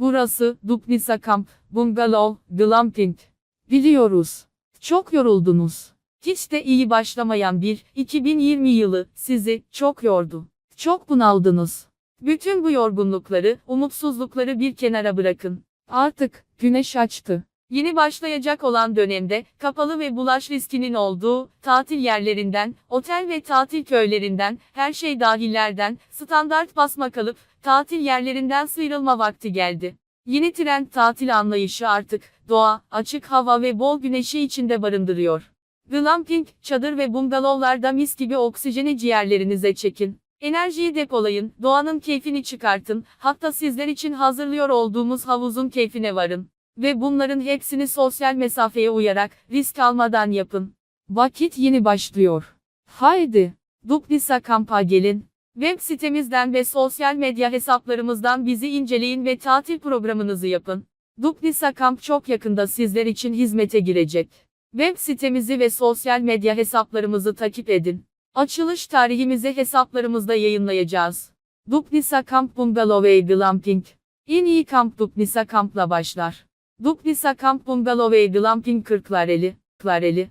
Burası Duplisa Camp, Bungalow, Glamping. Biliyoruz. Çok yoruldunuz. Hiç de iyi başlamayan bir 2020 yılı sizi çok yordu. Çok bunaldınız. Bütün bu yorgunlukları, umutsuzlukları bir kenara bırakın. Artık güneş açtı. Yeni başlayacak olan dönemde kapalı ve bulaş riskinin olduğu tatil yerlerinden, otel ve tatil köylerinden, her şey dahillerden, standart basma kalıp tatil yerlerinden sıyrılma vakti geldi. Yeni trend tatil anlayışı artık doğa, açık hava ve bol güneşi içinde barındırıyor. Glamping, çadır ve bungalovlarda mis gibi oksijeni ciğerlerinize çekin. Enerjiyi depolayın, doğanın keyfini çıkartın, hatta sizler için hazırlıyor olduğumuz havuzun keyfine varın. Ve bunların hepsini sosyal mesafeye uyarak, risk almadan yapın. Vakit yeni başlıyor. Haydi, Duplisa kampa gelin. Web sitemizden ve sosyal medya hesaplarımızdan bizi inceleyin ve tatil programınızı yapın. Duplisa Kamp çok yakında sizler için hizmete girecek. Web sitemizi ve sosyal medya hesaplarımızı takip edin. Açılış tarihimizi hesaplarımızda yayınlayacağız. Duplisa Kamp Bungalow ve Glamping. En iyi kamp Duplisa Kamp'la başlar. Duplisa Kamp Bungalow ve Glamping Kırklareli, Klareli.